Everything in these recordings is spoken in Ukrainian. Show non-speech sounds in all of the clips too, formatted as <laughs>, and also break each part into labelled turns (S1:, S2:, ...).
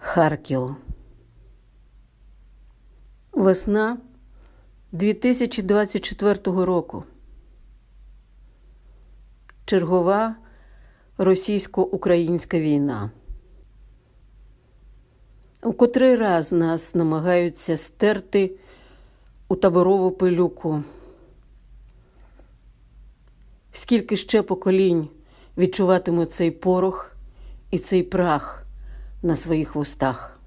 S1: Харків. Весна 2024 року. Чергова російсько-українська війна. У котрий раз нас намагаються стерти у таборову пилюку. Скільки ще поколінь відчуватиме цей порох і цей прах на своїх вустах?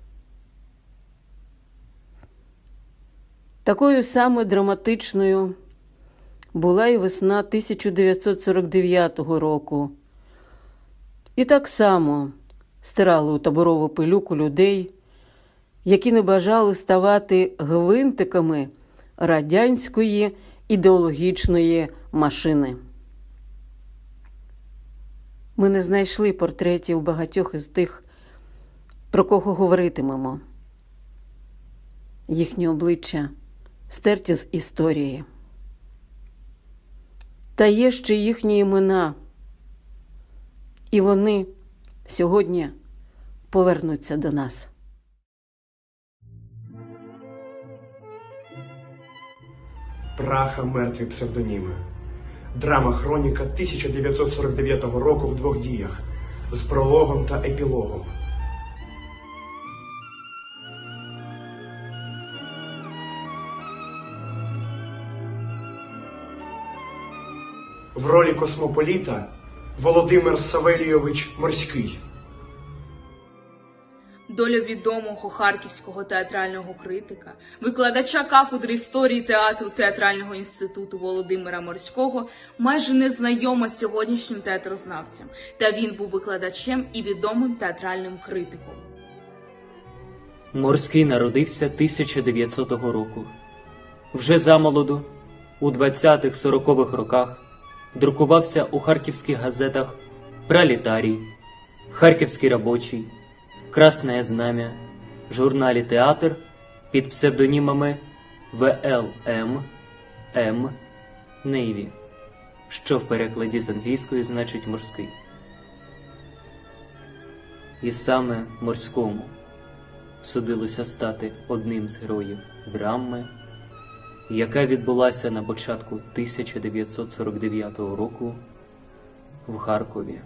S1: Такою саме драматичною була і весна 1949 року. І так само стирали у таборову пилюку людей, які не бажали ставати гвинтиками радянської ідеологічної машини. Ми не знайшли портретів багатьох із тих, про кого говоритимемо. Їхні обличчя стерті з історії. Та є ще їхні імена, і вони сьогодні повернуться до нас.
S2: Праха мертві псевдоніми. Драма Хроніка 1949 року в двох діях з прологом та епілогом. В ролі космополіта Володимир Савелійович Морський.
S3: Доля відомого харківського театрального критика, викладача кафедри історії театру театрального інституту Володимира Морського майже незнайома сьогоднішнім театрознавцям, та він був викладачем і відомим театральним критиком.
S4: Морський народився 1900 року. Вже замолоду, у 20-40-х роках, друкувався у харківських газетах Пролетарій, Харківський робочий, Красне Знам'я, журналі Театр під псевдонімами ВЛМ, М, Нейві, що в перекладі з англійської значить морський. І саме морському судилося стати одним з героїв драми, яка відбулася на початку 1949 року в Харкові.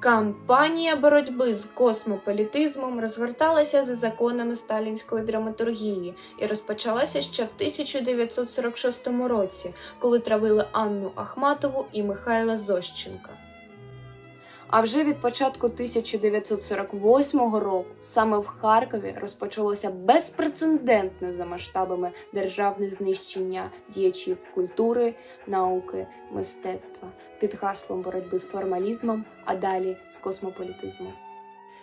S5: Кампанія боротьби з космополітизмом розгорталася за законами сталінської драматургії і розпочалася ще в 1946 році, коли травили Анну Ахматову і Михайла Зощенка. А вже від початку 1948 року саме в Харкові розпочалося безпрецедентне за масштабами державне знищення діячів культури, науки, мистецтва під гаслом боротьби з формалізмом, а далі з космополітизмом.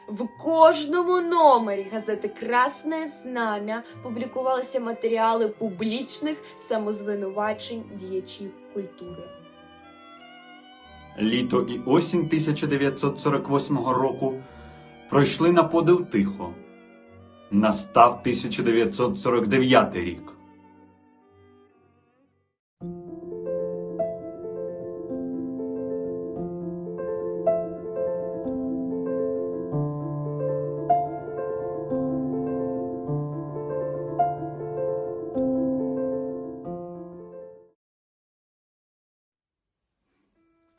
S5: В кожному номері газети Красне Знам'я публікувалися матеріали публічних самозвинувачень діячів культури.
S6: Літо і осінь 1948 року пройшли на подив тихо. Настав 1949 рік.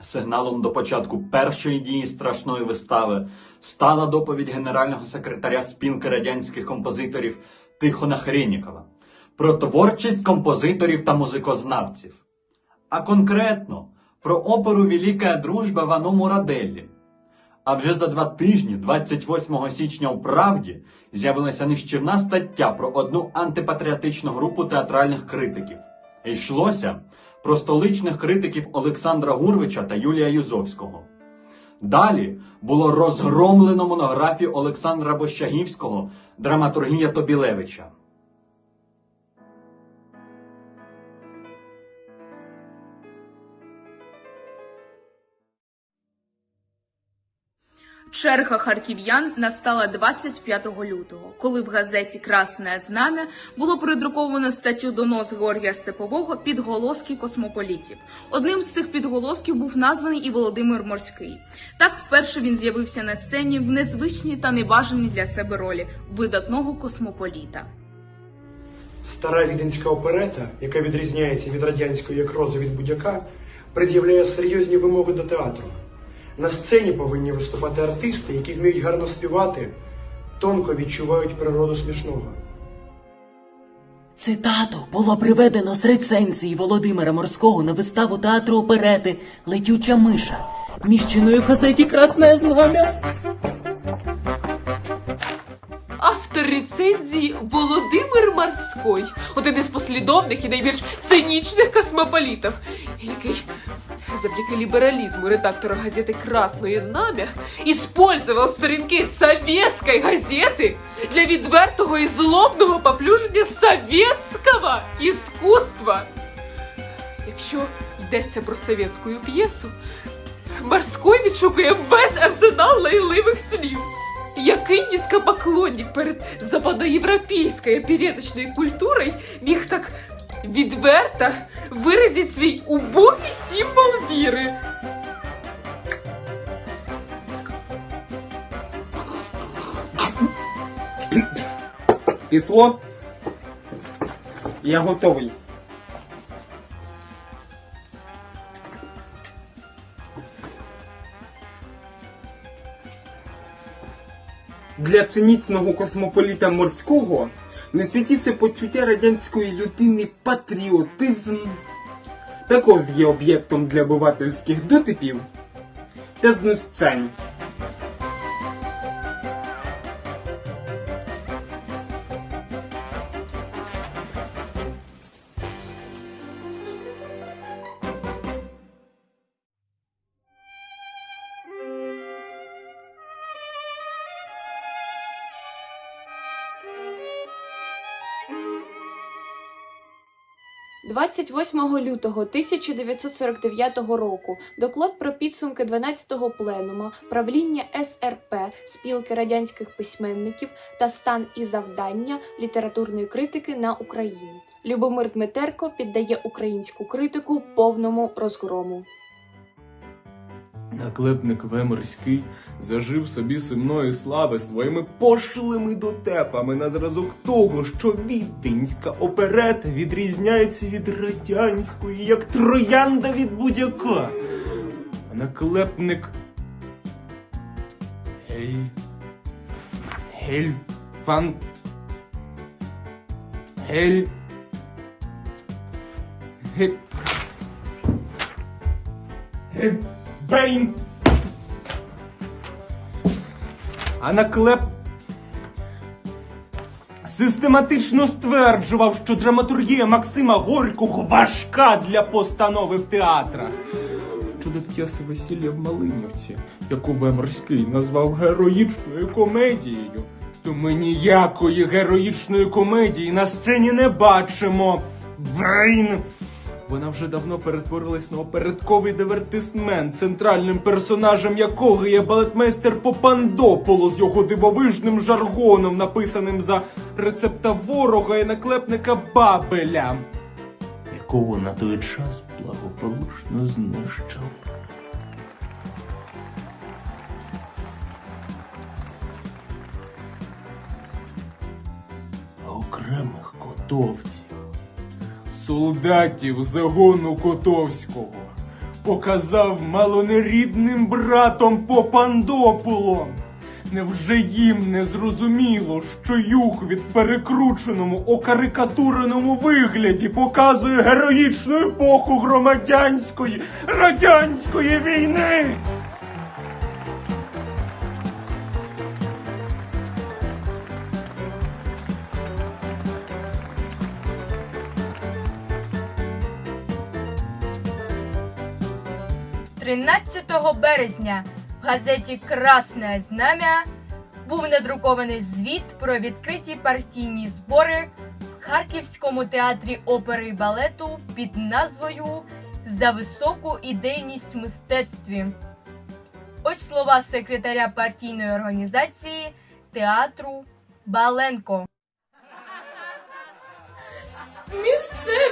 S6: Сигналом до початку першої дії страшної вистави стала доповідь генерального секретаря спілки радянських композиторів Тихона Хренікова про творчість композиторів та музикознавців, а конкретно про оперу Велика дружба Вано Мураделлі. А вже за два тижні, 28 січня у Правді, з'явилася нищівна стаття про одну антипатріотичну групу театральних критиків. Йшлося про столичних критиків Олександра Гурвича та Юлія Юзовського. Далі було розгромлено монографію Олександра Бощагівського Драматургія Тобілевича.
S3: Черга харків'ян настала 25 лютого, коли в газеті Красне знам'я було придруковано статтю донос Георгія Степового підголоски космополітів. Одним з цих підголосків був названий і Володимир Морський. Так вперше він з'явився на сцені в незвичній та небажаній для себе ролі видатного космополіта.
S2: Стара віденська оперета, яка відрізняється від радянської як роза від будь-яка, пред'являє серйозні вимоги до театру. На сцені повинні виступати артисти, які вміють гарно співати, тонко відчувають природу смішного.
S7: Цитату було приведено з рецензії Володимира Морського на виставу театру оперети Летюча миша, міщеної в газеті Красне знам'я.
S8: Автор рецензії Володимир Морской, один із послідовних і найбільш цинічних космополітів, який завдяки лібералізму редактора газети Красної Знам'я использовал сторінки совєтської газети для відвертого і злобного поплюження совєтського іскусства. Якщо йдеться про совєтську п'єсу, Морской відшукує весь арсенал лайливих слів. Який низькопоклонник перед западноєвропейською опереточною культурою міг так відверто виразити свій убогий символ віри?
S9: Пішло? Я готовий. Для цинічного космополіта морського не світіться почуття радянської людини патріотизм. Також є об'єктом для обивательських дотипів та знущань.
S5: – 28 лютого 1949 року доклад про підсумки 12-го пленума правління СРП спілки радянських письменників та стан і завдання літературної критики на Україні. Любомир Дмитерко піддає українську критику повному розгрому.
S10: Наклепник Вемерський зажив собі сумної слави своїми пошлими дотепами на зразок того, що віденська оперета відрізняється від радянської, як троянда від будь-яка. А наклепник Гель... Гель... Фан... Гель... Гель... Гель... Бейн. А наклеп систематично стверджував, що драматургія Максима Горького важка для постанови в театрах. Щодо п'єси весілля в Малинівці, яку Веморський назвав героїчною комедією, то ми ніякої героїчної комедії на сцені не бачимо. Бейн! Вона вже давно перетворилась на опередковий дивертисмент, центральним персонажем якого є балетмейстер Попандополо з його дивовижним жаргоном, написаним за рецепта ворога і наклепника Бабеля, якого на той час благополучно знищив. А окремих котовців солдатів загону Котовського показав малонерідним братом Попандополом. Невже їм не зрозуміло, що юг від перекрученому, окарикатуреному вигляді показує героїчну епоху громадянської радянської війни?
S11: – 13 березня в газеті Красне Знам'я був надрукований звіт про відкриті партійні збори в Харківському театрі опери і балету під назвою За високу ідейність в мистецтві. Ось слова секретаря партійної організації театру Баленко.
S12: Місцеві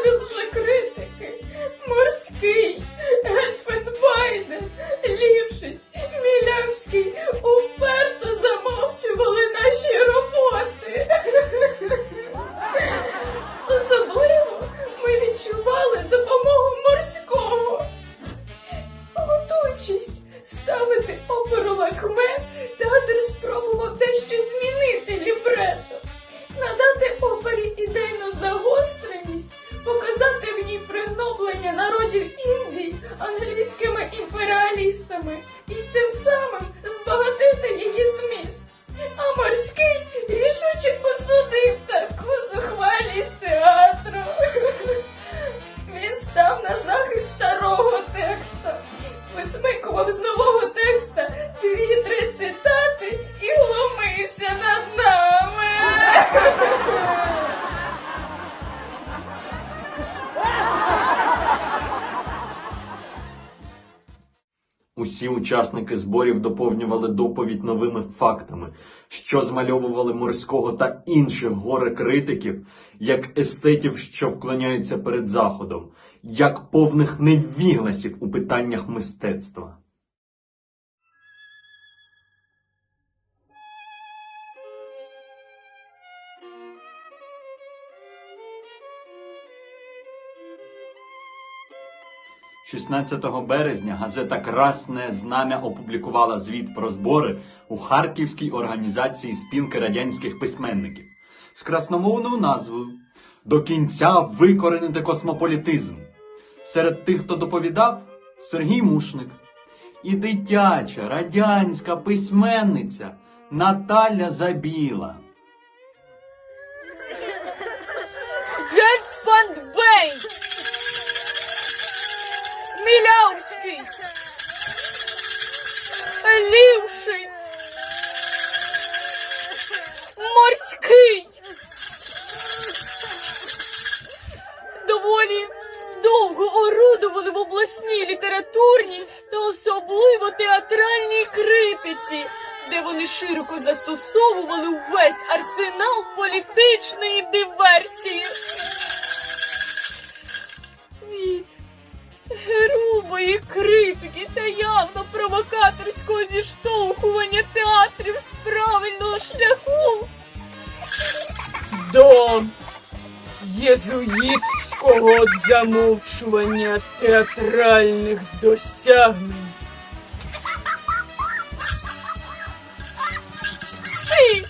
S6: Усі учасники зборів доповнювали доповідь новими фактами, що змальовували морського та інших горе-критиків як естетів, що вклоняються перед заходом, як повних невігласів у питаннях мистецтва. – 16 березня газета Красне Знам'я опублікувала звіт про збори у Харківській організації спілки радянських письменників з красномовною назвою До кінця викоренити космополітизм. Серед тих, хто доповідав, Сергій Мушник і дитяча радянська письменниця Наталя Забіла.
S11: В літературній та особливо театральній критиці, де вони широко застосовували увесь арсенал політичної диверсії. Від грубої критики та явно провокаторського зіштовхування театрів з правильного шляху.
S13: До єзуїтського замовчування театральних досягнень.
S11: Ці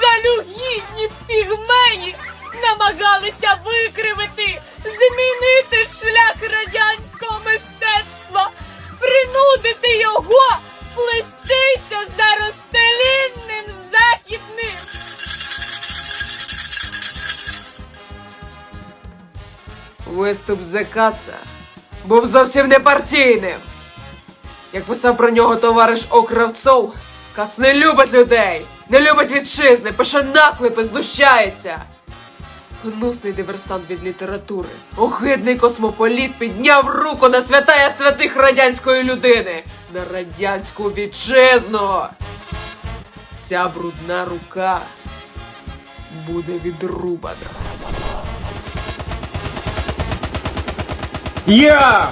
S11: жалюгідні пігмеї намагалися викривити, змінити шлях радянського мистецтва, принудити його плестися за розстелінним західним.
S14: Виступ Зекаца був зовсім не партійним. Як писав про нього товариш Окравцов, Кац не любить людей, не любить вітчизни, пише наклепи, знущається. Гнусний диверсант від літератури, огидний космополіт підняв руку на святая святих радянської людини, на радянську вітчизну. Ця брудна рука буде відрубана.
S9: Я,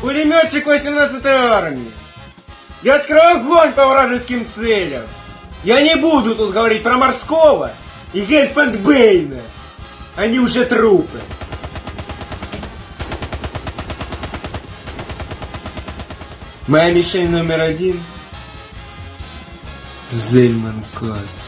S9: пулеметчик 18-й армии. Я открою огонь по вражеским целям. Я не буду тут говорить про морского и Гельфандбейна. Они уже трупы. Моя мишень номер один. Зельман Кац.
S4: –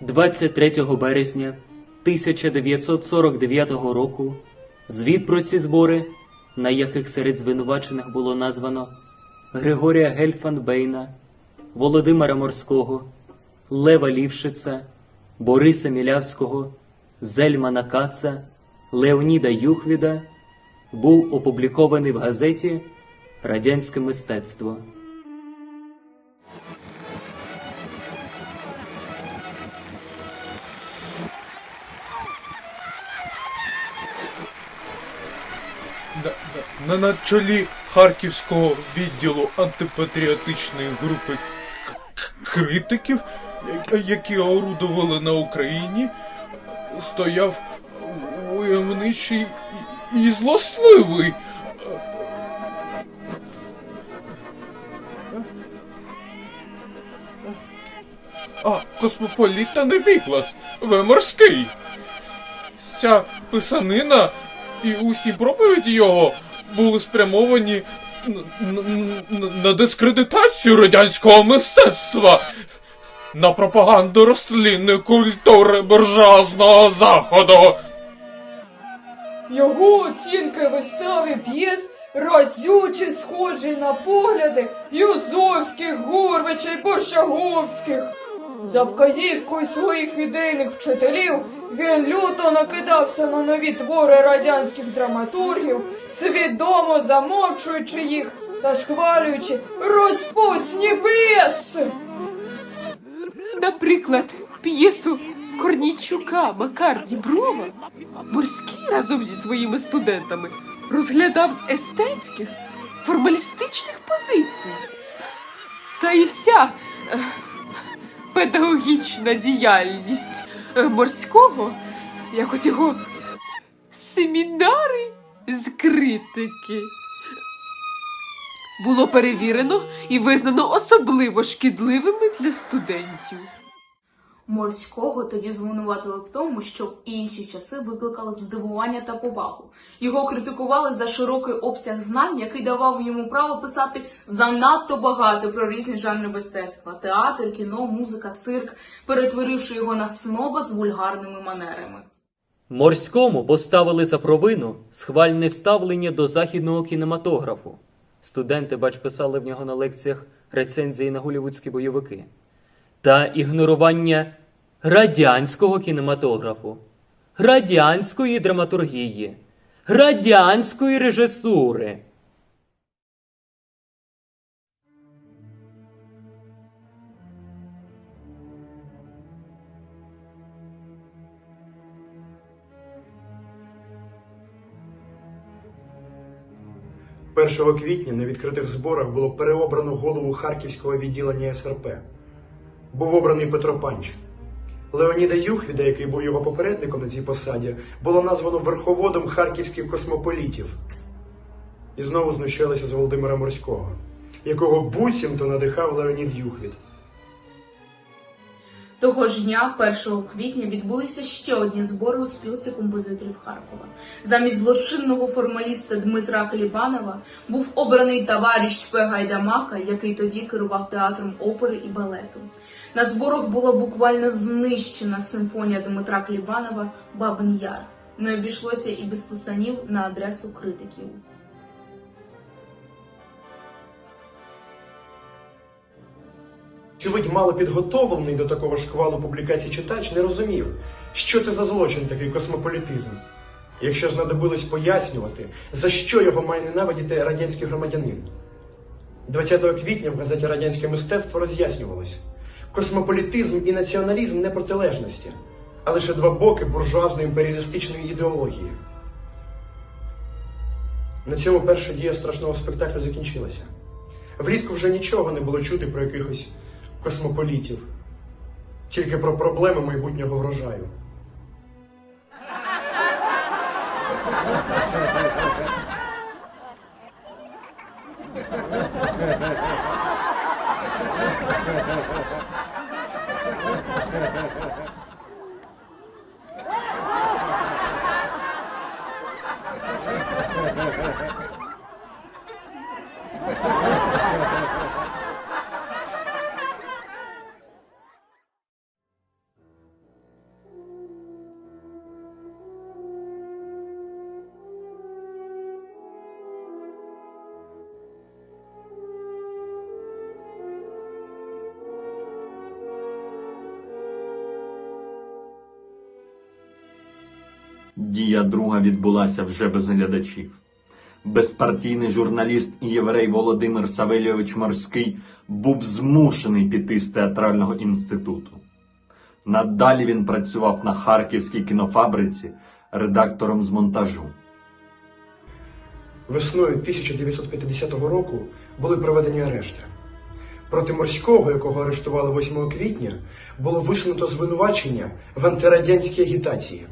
S4: 23 березня 1949 року звіт про ці збори, на яких серед звинувачених було названо Григорія Гельфандбейна, Володимира Морського, Лева Лівшица, Бориса Мілявського, Зельмана Каца, Леоніда Юхвіда був опублікований в газеті Радянське мистецтво.
S10: На, чолі Харківського відділу антипатріотичної групи критиків, які орудували на Україні, стояв войовничий і, злосливий. А, космополіта невіглас, ви морський. Ця писанина і усі проповіді його були спрямовані на дискредитацію радянського мистецтва, на пропаганду розтлінної культури буржуазного заходу.
S15: Його оцінки вистави п'єс разюче схожі на погляди Юзовських, Гурвича й Борщаговських. За вказівкою своїх ідейних вчителів він люто накидався на нові твори радянських драматургів, свідомо замовчуючи їх та схвалюючи розпусні п'єси.
S8: Наприклад, п'єсу Корнійчука Макар Діброва Морський разом зі своїми студентами розглядав з естетських, формалістичних позицій. Та і вся е, педагогічна діяльність е, морського, як от його семінари з критики. Було перевірено і визнано особливо шкідливими для студентів.
S3: Морського тоді звинуватили в тому, що в інші часи викликало б здивування та повагу. Його критикували за широкий обсяг знань, який давав йому право писати занадто багато про різні жанри мистецтва: театр, кіно, музика, цирк, перетворивши його на сноба з вульгарними манерами.
S4: Морському поставили за провину схвальне ставлення до західного кінематографу. Студенти, бач, писали в нього на лекціях рецензії на голівудські бойовики. Та ігнорування радянського кінематографу, радянської драматургії, радянської режисури.
S2: – 1 квітня на відкритих зборах було переобрано голову Харківського відділення СРП. Був обраний Петро Панч. Леоніда Юхвіда, який був його попередником на цій посаді, було названо верховодом харківських космополітів. І знову знущалися з Володимира Морського, якого буцімто надихав Леонід Юхвід.
S3: Того ж дня, 1 квітня, відбулися ще одні збори у спілці композиторів Харкова. Замість злочинного формаліста Дмитра Клібанова був обраний товариш П. Гайдамака, який тоді керував театром опери і балету. На зборах була буквально знищена симфонія Дмитра Клібанова Бабин Яр. Не обійшлося і без писанів на адресу критиків.
S2: Очевидь, мало підготовлений до такого шквалу публікацій читач не розумів, що це за злочин такий космополітизм. Якщо знадобилось пояснювати, за що його має ненавидіти радянський громадянин. 20 квітня в газеті Радянське мистецтво роз'яснювалось космополітизм і націоналізм не протилежності, а лише два боки буржуазної імперіалістичної ідеології. На цьому перша дія страшного спектаклю закінчилася. Влітку вже нічого не було чути про якихось космополітів, тільки про проблеми майбутнього врожаю. <laughs>
S6: Дія друга відбулася вже без глядачів. Безпартійний журналіст і єврей Володимир Савельович Морський був змушений піти з театрального інституту. Надалі він працював на Харківській кінофабриці редактором з монтажу.
S2: Весною 1950 року були проведені арешти. Проти морського, якого арештували 8 квітня, було висунуто звинувачення в антирадянській агітації.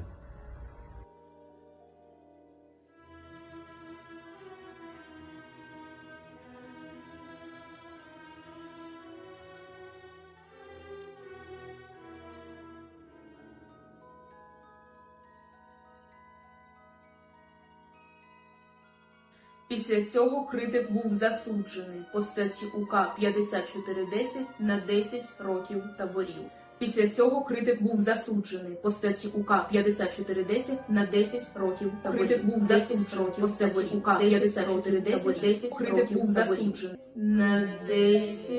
S3: Після цього критик був засуджений по статті УК 5410 на 10 років таборів. Після цього критик був засуджений по статті УК 5410 на 10 років таборів. Критик був засуджений по статті УК 5410 10 критик був засуджений на 10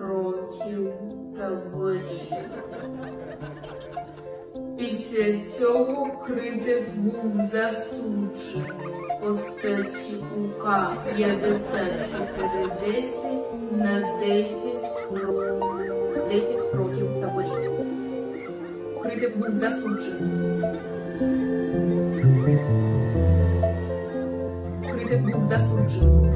S3: років таборів. Після цього критик був засуджений по статті УК 5410 на 10 років, 10 років таборів. Критик був засуджений. Критик був засуджений.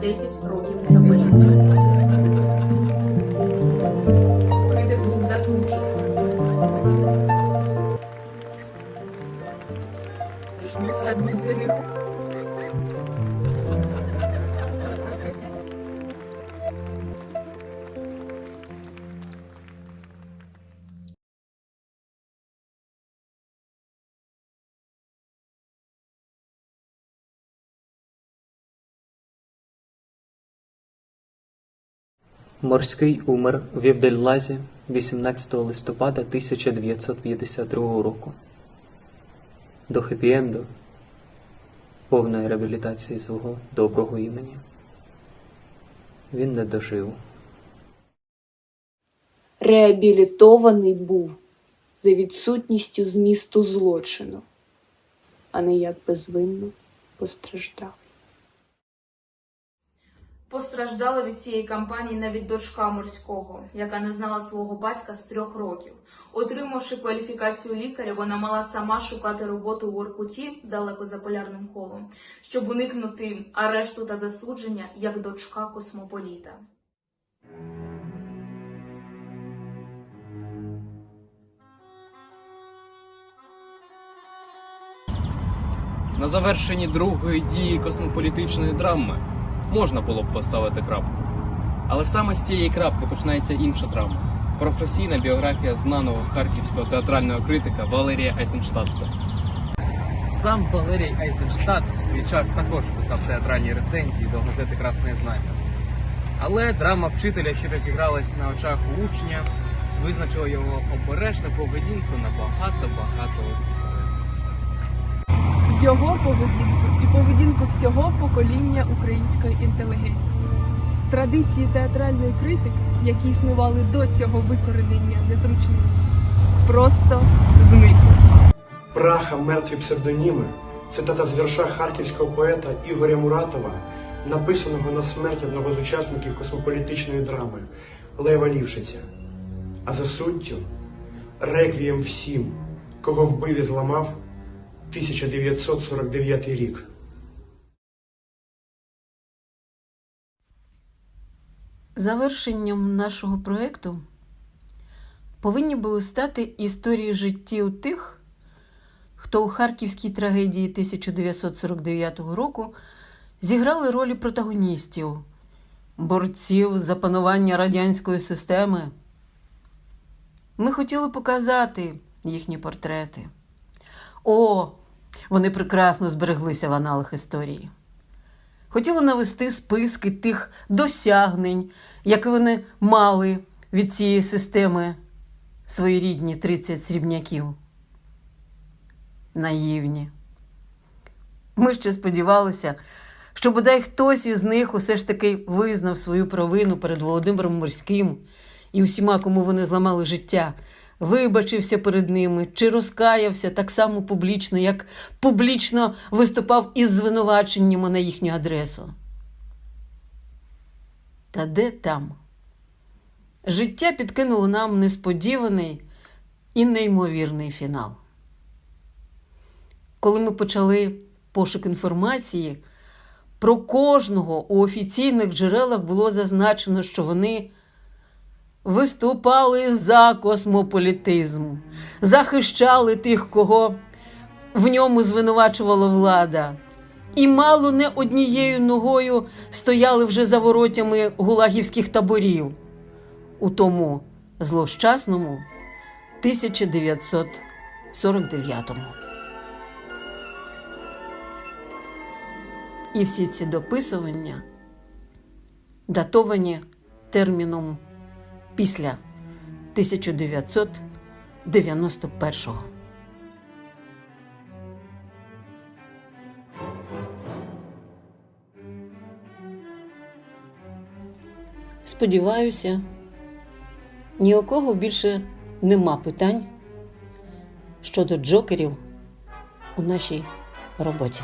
S3: Десять років таборів.
S4: Морський умер в Євдельлазі 18 листопада 1952 року. До хеппі-енду, повної реабілітації свого доброго імені. Він не дожив.
S5: Реабілітований був за відсутністю змісту злочину, а не як безвинно постраждав.
S3: Постраждала від цієї кампанії навіть дочка морського, яка не знала свого батька з трьох років. Отримавши кваліфікацію лікаря, вона мала сама шукати роботу у Воркуті далеко за полярним колом, щоб уникнути арешту та засудження як дочка космополіта.
S16: На завершенні другої дії космополітичної драми можна було б поставити крапку. Але саме з цієї крапки починається інша драма професійна біографія знаного харківського театрального критика Валерія Айзенштадта.
S17: Сам Валерій Айзенштадт в свій час також писав театральні рецензії до газети Красне знам'я. Але драма вчителя, що розігралась на очах учня, визначила його обережну поведінку на багато-багато років.
S18: Його поведінку і поведінку всього покоління української інтелігенції. Традиції театральної критики, які існували до цього викоренення незручних, просто зникли.
S2: Праха мертві псевдоніми цитата з вірша харківського поета Ігоря Муратова, написаного на смерть одного з учасників космополітичної драми Лева Лівшиця. А за суттю реквієм всім, кого вбив і зламав 1949 рік.
S1: Завершенням нашого проєкту повинні були стати історії життів тих, хто у харківській трагедії 1949 року зіграли ролі протагоністів, борців за панування радянської системи. Ми хотіли показати їхні портрети. О, вони прекрасно збереглися в аналах історії. Хотіли навести списки тих досягнень, які вони мали від цієї системи свої рідні 30 срібняків. Наївні. Ми ще сподівалися, що бодай хтось із них усе ж таки визнав свою провину перед Володимиром Морським і усіма, кому вони зламали життя, вибачився перед ними чи розкаявся так само публічно, як публічно виступав із звинуваченнями на їхню адресу. Та де там? Життя підкинуло нам несподіваний і неймовірний фінал. Коли ми почали пошук інформації, про кожного у офіційних джерелах було зазначено, що вони виступали за космополітизм, захищали тих, кого в ньому звинувачувала влада, і мало не однією ногою стояли вже за воротями гулагівських таборів у тому злощасному 1949-му. І всі ці дописування датовані терміном після 1991-го. Сподіваюся, ні у кого більше нема питань щодо джокерів у нашій роботі.